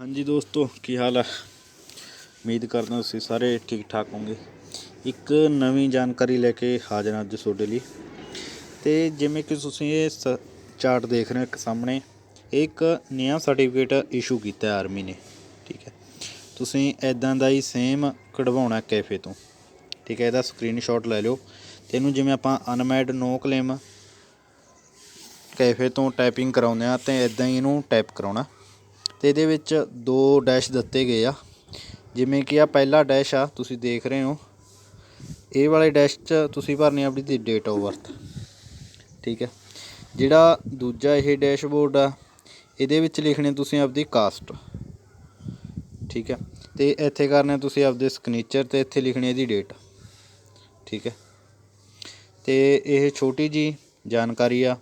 ਹਾਂਜੀ ਦੋਸਤੋ, ਕੀ ਹਾਲ ਹੈ ਉਮੀਦ ਕਰਦਾ ਤੁਸੀਂ ਸਾਰੇ ਠੀਕ ਠਾਕ ਹੋਵੋਗੇ। ਇੱਕ ਨਵੀਂ ਜਾਣਕਾਰੀ ਲੈ ਕੇ ਹਾਜ਼ਰ ਹਾਂ ਅੱਜ ਤੁਹਾਡੇ ਲਈ। ਤੇ ਜਿਵੇਂ ਕਿ ਤੁਸੀਂ ਇਹ ਸ- ਚਾਰਟ ਦੇਖ ਰਹੇ ਹੋ ਇੱਕ ਸਾਹਮਣੇ, ਇਹ ਇੱਕ ਨਿਆ ਸਰਟੀਫਿਕੇਟ ਇਸ਼ੂ ਕੀਤਾ ਆਰਮੀ ਨੇ, ਠੀਕ ਹੈ। ਤੁਸੀਂ ਐਦਾਂ ਦਾ ਹੀ ਸੇਮ ਕਢਵਾਉਣਾ ਕੈਫੇ ਤੋਂ, ਠੀਕ ਹੈ, ਇਹਦਾ ਸਕਰੀਨਸ਼ਾਟ ਲੈ ਲਿਓ। ਤੇ ਇਹਨੂੰ ਜਿਵੇਂ ਆਪਾਂ ਅਨਮੈਡ ਨੋ ਕਲੇਮ ਕੈਫੇ ਤੋਂ ਟਾਈਪਿੰਗ ਕਰਾਉਂਦੇ ਆ ਤੇ ਐਦਾਂ ਹੀ ਇਹਨੂੰ ਟਾਈਪ ਕਰਾਉਣਾ। ਤੇ ਇਹਦੇ ਵਿੱਚ ਦੋ ਡੈਸ਼ ਦਿੱਤੇ ਗਏ ਆ। ਜਿਵੇਂ ਕਿ ਆ ਪਹਿਲਾ ਡੈਸ਼ ਆ, ਤੁਸੀਂ ਦੇਖ ਰਹੇ ਹੋ। ਇਹ ਵਾਲੇ ਡੈਸ਼ 'ਚ ਤੁਸੀਂ ਭਰਨੀ ਆਪਣੀ ਦੀ ਡੇਟ ਆਫ ਬਰਥ ਠੀਕ ਹੈ ਜਿਹੜਾ ਦੂਜਾ ਇਹ ਡੈਸ਼ਬੋਰਡ ਆ, ਇਹਦੇ ਵਿੱਚ ਲਿਖਣੇ ਤੁਸੀਂ ਆਪਦੀ ਕਾਸਟ ਠੀਕ ਹੈ ਤੇ ਇੱਥੇ ਕਰਨੇ ਤੁਸੀਂ ਆਪਦੇ ਸਿਗਨੇਚਰ ਤੇ ਇੱਥੇ ਲਿਖਣੀ ਇਹਦੀ ਡੇਟ ਠੀਕ ਹੈ ਤੇ ਇਹ ਛੋਟੀ ਜੀ ਜਾਣਕਾਰੀ ਆ।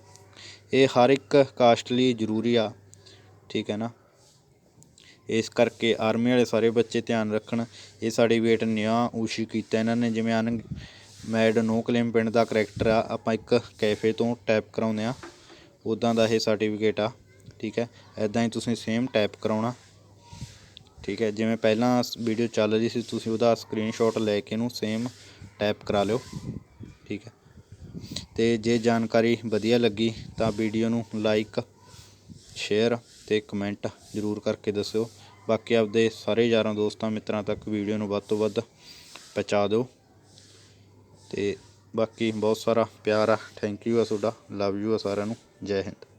ਇਹ ਹਰ ਇੱਕ ਕਾਸਟ ਲਈ ਜ਼ਰੂਰੀ ਆ। ਠੀਕ ਹੈ ਨਾ। ਇਸ ਕਰਕੇ ਆਰਮੀ ਵਾਲੇ ਸਾਰੇ ਬੱਚੇ ਧਿਆਨ ਰੱਖਣ। ਇਹ ਸਰਟੀਫਿਕੇਟ ਨਿਆ ਊਸ਼ੀ ਕੀਤਾ ਇਹਨਾਂ ਨੇ, ਜਿਵੇਂ ਅਨ ਮੈਡ ਨੋ ਕਲੇਮ ਪਿੰਡ ਦਾ ਕਰੈਕਟਰ ਆ, ਆਪਾਂ ਇੱਕ ਕੈਫੇ ਤੋਂ ਟੈਪ ਕਰਾਉਂਦੇ ਆ। ਉਦਾਂ ਦਾ ਇਹ ਸਰਟੀਫਿਕੇਟ ਆ, ਠੀਕ ਹੈ? ਐਦਾਂ ਹੀ ਤੁਸੀਂ ਸੇਮ ਟੈਪ ਕਰਾਉਣਾ। ਠੀਕ ਹੈ, ਜਿਵੇਂ ਪਹਿਲਾਂ ਵੀਡੀਓ ਚੱਲ ਰਹੀ ਸੀ, ਤੁਸੀਂ ਉਹਦਾ ਸਕਰੀਨਸ਼ਾਟ ਲੈ ਕੇ ਇਹਨੂੰ ਸੇਮ ਟੈਪ ਕਰਾ ਲਿਓ। ਠੀਕ ਹੈ? ਤੇ ਜੇ ਜਾਣਕਾਰੀ ਵਧੀਆ ਲੱਗੀ ਤਾਂ ਵੀਡੀਓ ਨੂੰ ਲਾਈਕ ਸ਼ੇਅਰ ਅਤੇ ਕਮੈਂਟ ਜ਼ਰੂਰ ਕਰਕੇ ਦੱਸਿਓ। ਬਾਕੀ ਆਪਦੇ ਸਾਰੇ ਯਾਰਾਂ ਦੋਸਤਾਂ ਮਿੱਤਰਾਂ ਤੱਕ ਵੀਡੀਓ ਨੂੰ ਵੱਧ ਤੋਂ ਵੱਧ ਪਹੁੰਚਾ ਦਿਓ। ਅਤੇ ਬਾਕੀ ਬਹੁਤ ਸਾਰਾ ਪਿਆਰ ਆ। ਥੈਂਕ ਯੂ ਆ ਤੁਹਾਡਾ। ਲਵ ਯੂ ਆ ਸਾਰਿਆਂ ਨੂੰ। ਜੈ ਹਿੰਦ।